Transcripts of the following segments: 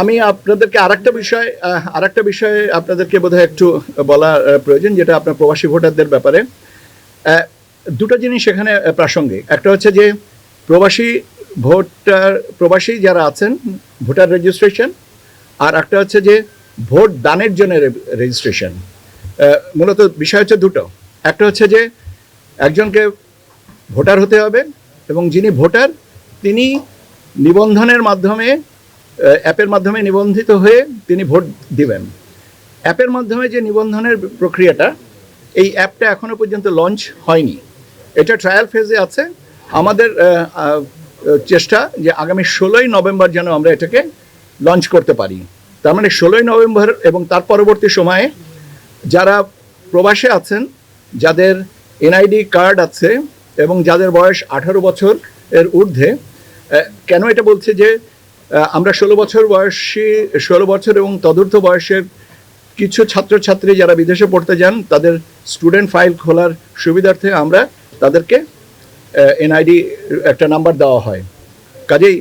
আমি আপনাদেরকে আরেকটা বিষয় আরেকটা বিষয়ে আপনাদেরকে বোধহয় একটু বলা প্রয়োজন, যেটা আপনার প্রবাসী ভোটারদের ব্যাপারে। দুটো জিনিস এখানে প্রাসঙ্গিক। একটা হচ্ছে যে, প্রবাসী ভোটার, প্রবাসী যারা আছেন, ভোটার রেজিস্ট্রেশন আর একটা হচ্ছে যে, ভোট দানের জন্য রেজিস্ট্রেশন মূলত বিষয় হচ্ছে দুটো। একটা হচ্ছে যে, একজনকে ভোটার হতে হবে, এবং যিনি ভোটার, তিনি নিবন্ধনের মাধ্যমে অ্যাপের মাধ্যমে নিবন্ধিত হয়ে তিনি ভোট দিবেন। অ্যাপের মাধ্যমে যে নিবন্ধনের প্রক্রিয়াটা, এই অ্যাপটা এখনও পর্যন্ত লঞ্চ হয়নি। এটা ট্রায়াল ফেজে আছে। আমাদের চেষ্টা যে আগামী ষোলোই নভেম্বর যেন আমরা এটাকে লঞ্চ করতে পারি। তার মানে ষোলোই নভেম্বর এবং তার পরবর্তী সময়ে যারা প্রবাসে আছেন, যাদের এনআইডি কার্ড আছে এবং যাদের বয়স আঠারো বছর এর ঊর্ধ্বে কেন এটা বলছে যে আমরা ষোলো বছর বয়সী, ষোলো বছর এবং তদূর্ধ্ব বয়সের কিছু ছাত্রছাত্রী যারা বিদেশে পড়তে যান, তাদের স্টুডেন্ট ফাইল খোলার সুবিধার্থে আমরা তাদেরকে এনআইডি একটা নাম্বার দেওয়া হয়। কাজেই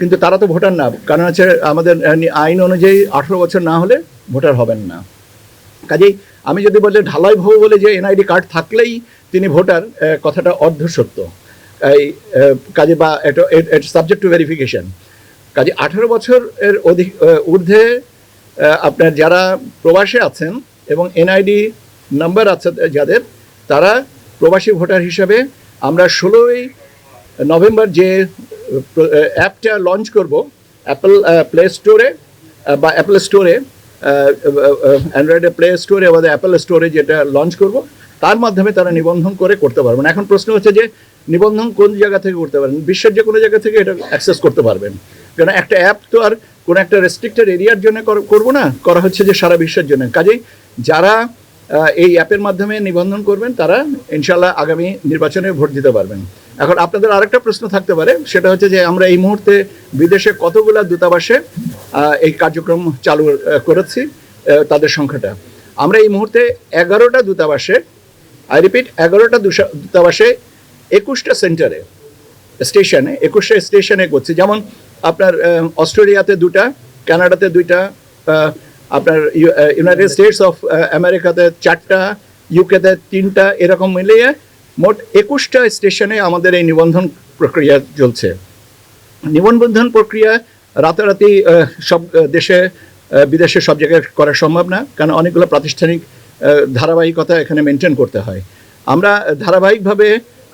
কিন্তু তারা তো ভোটার না, কারণ হচ্ছে আমাদের আইন অনুযায়ী আঠেরো বছর না হলে ভোটার হবেন না। কাজেই আমি যদি বলি ঢালাই ভৌ বলে যে এনআইডি কার্ড থাকলেই তিনি ভোটার কথাটা অর্ধ সত্য এই কাজে বা, এটা সাবজেক্ট টু ভেরিফিকেশন কাজে আঠেরো বছর এর অধিক ঊর্ধ্বে আপনার যারা প্রবাসে আছেন এবং এনআইডি নাম্বার আছে যাদের, তারা প্রবাসী ভোটার হিসাবে আমরা ষোলোই নভেম্বর যে অ্যাপটা লঞ্চ করব অ্যাপল প্লে স্টোরে বা অ্যাপল স্টোরে অ্যান্ড্রয়েডের প্লে স্টোরে বা অ্যাপল স্টোরে যেটা লঞ্চ করব, তার মাধ্যমে তারা নিবন্ধন করে করতে পারবেন। এখন প্রশ্ন হচ্ছে যে, নিবন্ধন কোন জায়গা থেকে করতে পারেন বিশ্বের যে কোনো জায়গা থেকে এটা অ্যাক্সেস করতে পারবেন। কারণ একটা অ্যাপ তো আর কোনো একটা রেস্ট্রিক্টেড এরিয়ার জন্য কর- করব না? করা হচ্ছে যে সারা বিশ্বের জন্য। কাজেই যারা এই অ্যাপের মাধ্যমে নিবন্ধন করবেন, তারা ইনশাল্লাহ আগামী নির্বাচনে ভোট দিতে পারবেন। এখন আপনাদের আরেকটা প্রশ্ন থাকতে পারে, সেটা হচ্ছে যে আমরা এই মুহূর্তে বিদেশে কতগুলা দূতাবাসে এই কার্যক্রম চালু করেছি তাদের সংখ্যাটা। আমরা এই মুহূর্তে এগারোটা দূতাবাসে আই রিপিট এগারোটা দূতাবাসে একুশটা সেন্টারে স্টেশনে একুশটা স্টেশনে করছি। যেমন আপনার অস্ট্রেলিয়াতে দুটা, কানাডাতে দুইটা আপনার ইউনাইটেড স্টেটস অফ আমেরিকাতে চারটা, ইউকেতে তিনটা, এরকম মিলিয়ে মোট একুশটা স্টেশনে আমাদের এই নিবন্ধন প্রক্রিয়া চলছে। নিবন্ধন প্রক্রিয়া রাতারাতি সব দেশে বিদেশে সব জায়গায় করা সম্ভব না, কারণ অনেকগুলো প্রাতিষ্ঠানিক ধারাবাহিকতা এখানে মেনটেন করতে হয়। আমরা ধারাবাহিকভাবে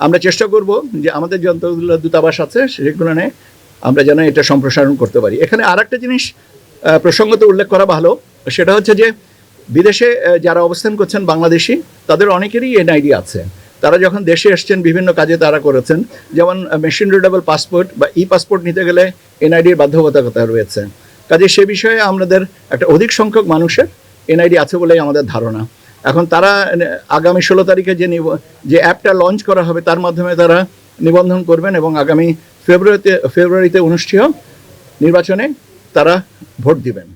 আমরা চেষ্টা করব যে আমাদের যতগুলো দূতাবাস আছে, সেগুলো আমরা যেন এটা সম্প্রসারণ করতে পারি। এখানে আর একটা জিনিস প্রসঙ্গত উল্লেখ করা ভালো, সেটা হচ্ছে যে বিদেশে যারা অবস্থান করছেন বাংলাদেশি, তাদের অনেকেরই এনআইডি আছে। তারা যখন দেশে এসছেন, বিভিন্ন কাজে তারা করেছেন, যেমন মেশিন রিডেবল পাসপোর্ট বা ই পাসপোর্ট নিতে গেলে এনআইডির বাধ্যবাধকতা রয়েছে। কাজে সে বিষয়ে আমাদের একটা অধিক সংখ্যক মানুষের এনআইডি আছে বলেই আমাদের ধারণা। এখন তারা আগামী ষোলো তারিখে যে যে অ্যাপটা লঞ্চ করা হবে, তার মাধ্যমে তারা নিবন্ধন করবেন এবং আগামী ফেব্রুয়ারিতে ফেব্রুয়ারিতে অনুষ্ঠেয় নির্বাচনে তারা ভোট দিবেন।